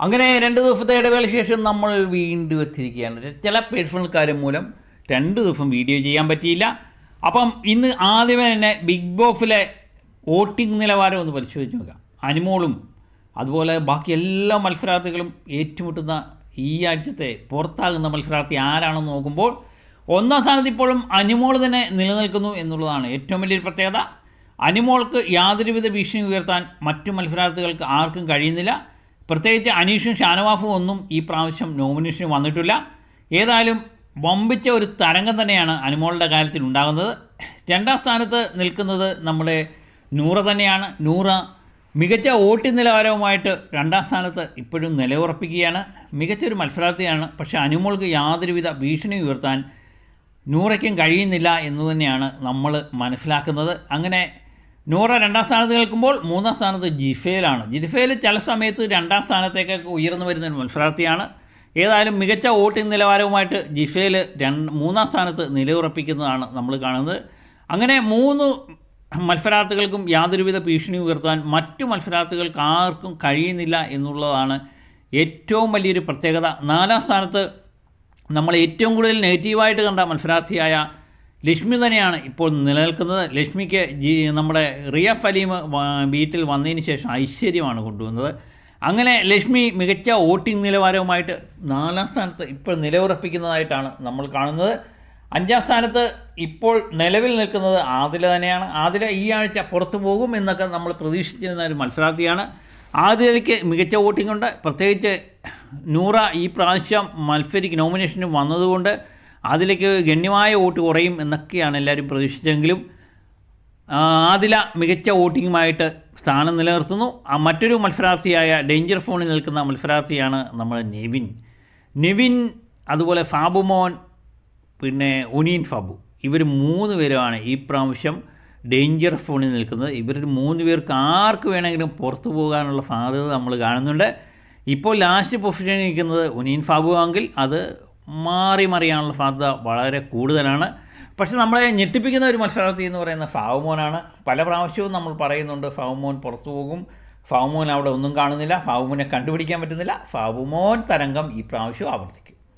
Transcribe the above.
അങ്ങനെ രണ്ട് ദിവസത്തെ ഇടവേള ശേഷം നമ്മൾ വീണ്ടും എത്തിയിരിക്കുകയാണ്. ചില പേഴ്സണൽ മൂലം രണ്ട് ദിവസം വീഡിയോ ചെയ്യാൻ പറ്റിയില്ല. അപ്പം ഇന്ന് ആദ്യമേ തന്നെ ബിഗ് ബോസിലെ വോട്ടിംഗ് നിലവാരം ഒന്ന് പരിശോധിച്ച് നോക്കാം. അനിമോളും അതുപോലെ ബാക്കി എല്ലാ മത്സരാർത്ഥികളും ഏറ്റുമുട്ടുന്ന ഈ ആഴ്ചത്തെ പുറത്താകുന്ന മത്സരാർത്ഥി ആരാണെന്ന് നോക്കുമ്പോൾ ഒന്നാം സ്ഥാനത്ത് ഇപ്പോഴും അനിമോൾ തന്നെ നിലനിൽക്കുന്നു എന്നുള്ളതാണ് ഏറ്റവും വലിയൊരു പ്രത്യേകത. അനിമോൾക്ക് യാതൊരുവിധ ഭീഷണി ഉയർത്താൻ മറ്റു മത്സരാർത്ഥികൾക്ക് ആർക്കും കഴിയുന്നില്ല. പ്രത്യേകിച്ച് അനീഷും ഷാനവാഫും ഒന്നും ഈ പ്രാവശ്യം നോമിനേഷന് വന്നിട്ടില്ല. ഏതായാലും വമ്പിച്ച ഒരു തരംഗം തന്നെയാണ് അനുമോളുടെ കാര്യത്തിൽ ഉണ്ടാകുന്നത്. രണ്ടാം സ്ഥാനത്ത് നിൽക്കുന്നത് നമ്മുടെ നൂറ തന്നെയാണ്. നൂറ മികച്ച വോട്ടിംഗ് നിലവാരവുമായിട്ട് രണ്ടാം സ്ഥാനത്ത് ഇപ്പോഴും നിലയുറപ്പിക്കുകയാണ്. മികച്ചൊരു മത്സരാർത്ഥിയാണ്. പക്ഷേ അനുമോൾക്ക് യാതൊരുവിധ ഭീഷണി ഉയർത്താൻ നൂറയ്ക്കും കഴിയുന്നില്ല എന്ന് തന്നെയാണ് നമ്മൾ മനസ്സിലാക്കുന്നത്. അങ്ങനെ നൂറ രണ്ടാം സ്ഥാനത്ത് കേൾക്കുമ്പോൾ മൂന്നാം സ്ഥാനത്ത് ജിഫേലാണ്. ജിഫേൽ ചില സമയത്ത് രണ്ടാം സ്ഥാനത്തേക്കൊക്കെ ഉയർന്നു വരുന്ന ഒരു മത്സരാർത്ഥിയാണ്. ഏതായാലും മികച്ച വോട്ടിംഗ് നിലവാരവുമായിട്ട് ജിഫേൽ രണ്ട് മൂന്നാം സ്ഥാനത്ത് നിലയുറപ്പിക്കുന്നതാണ് നമ്മൾ കാണുന്നത്. അങ്ങനെ മൂന്ന് മത്സരാർത്ഥികൾക്കും യാതൊരുവിധ ഭീഷണി ഉയർത്താൻ മറ്റു മത്സരാർത്ഥികൾക്ക് ആർക്കും കഴിയുന്നില്ല എന്നുള്ളതാണ് ഏറ്റവും വലിയൊരു പ്രത്യേകത. നാലാം സ്ഥാനത്ത് നമ്മൾ ഏറ്റവും കൂടുതൽ നെഗറ്റീവായിട്ട് കണ്ട മത്സരാർത്ഥിയായ ലക്ഷ്മി തന്നെയാണ് ഇപ്പോൾ നിലനിൽക്കുന്നത്. ലക്ഷ്മിക്ക് ജി നമ്മുടെ റിയ ഫലീം വീട്ടിൽ വന്നതിന് ശേഷം ഐശ്വര്യമാണ് കൊണ്ടുവന്നത്. അങ്ങനെ ലക്ഷ്മി മികച്ച വോട്ടിംഗ് നിലവാരവുമായിട്ട് നാലാം സ്ഥാനത്ത് ഇപ്പോൾ നിലയുറപ്പിക്കുന്നതായിട്ടാണ് നമ്മൾ കാണുന്നത്. അഞ്ചാം സ്ഥാനത്ത് ഇപ്പോൾ നിലവിൽ നിൽക്കുന്നത് ആദില തന്നെയാണ്. ആദില ഈ ആഴ്ച പുറത്തു പോകും എന്നൊക്കെ നമ്മൾ പ്രതീക്ഷിച്ചിരുന്ന ഒരു മത്സരാർത്ഥിയാണ്. ആദിലയ്ക്ക് മികച്ച വോട്ടിംഗ് ഉണ്ട്. പ്രത്യേകിച്ച് നൂറ ഈ പ്രാവശ്യം മത്സരിക്ക് നോമിനേഷന് വന്നതുകൊണ്ട് അതിലേക്ക് ഗണ്യമായ വോട്ട് കുറയും എന്നൊക്കെയാണ് എല്ലാവരും പ്രതീക്ഷിച്ചെങ്കിലും ആദില മികച്ച വോട്ടിങ്ങുമായിട്ട് സ്ഥാനം നിലനിർത്തുന്നു. മറ്റൊരു മത്സരാർത്ഥിയായ ഡേഞ്ചർ ഫോണിൽ നിൽക്കുന്ന മത്സരാർത്ഥിയാണ് നമ്മൾ നിവിൻ. നിവിൻ അതുപോലെ ഫാബുമോൻ പിന്നെ ഉനീൻ ഫാബു. ഇവർ മൂന്ന് പേരുമാണ് ഈ പ്രാവശ്യം ഡേഞ്ചർ ഫോണിൽ നിൽക്കുന്നത്. ഇവർ മൂന്ന് പേർക്ക് ആർക്ക് വേണമെങ്കിലും പുറത്തു പോകാനുള്ള സാധ്യത നമ്മൾ കാണുന്നുണ്ട്. ഇപ്പോൾ ലാസ്റ്റ് പൊസിഷനിൽ നിൽക്കുന്നത് ഉനീൻ ഫാബു ആണെങ്കിൽ അത് മാറി മറിയാനുള്ള സാധ്യത വളരെ കൂടുതലാണ്. പക്ഷേ നമ്മളെ ഞെട്ടിപ്പിക്കുന്ന ഒരു മത്സരാർത്ഥി എന്ന് പറയുന്ന ഫാവുമോനാണ്. പല പ്രാവശ്യവും നമ്മൾ പറയുന്നുണ്ട് ഫാവുമോൻ പുറത്തു പോകും. ഫാവുമോൻ അവിടെ ഒന്നും കാണുന്നില്ല. ഫാവുമോനെ കണ്ടുപിടിക്കാൻ പറ്റുന്നില്ല. ഫാവുമോൻ തരംഗം ഈ പ്രാവശ്യം ആവർത്തിക്കും.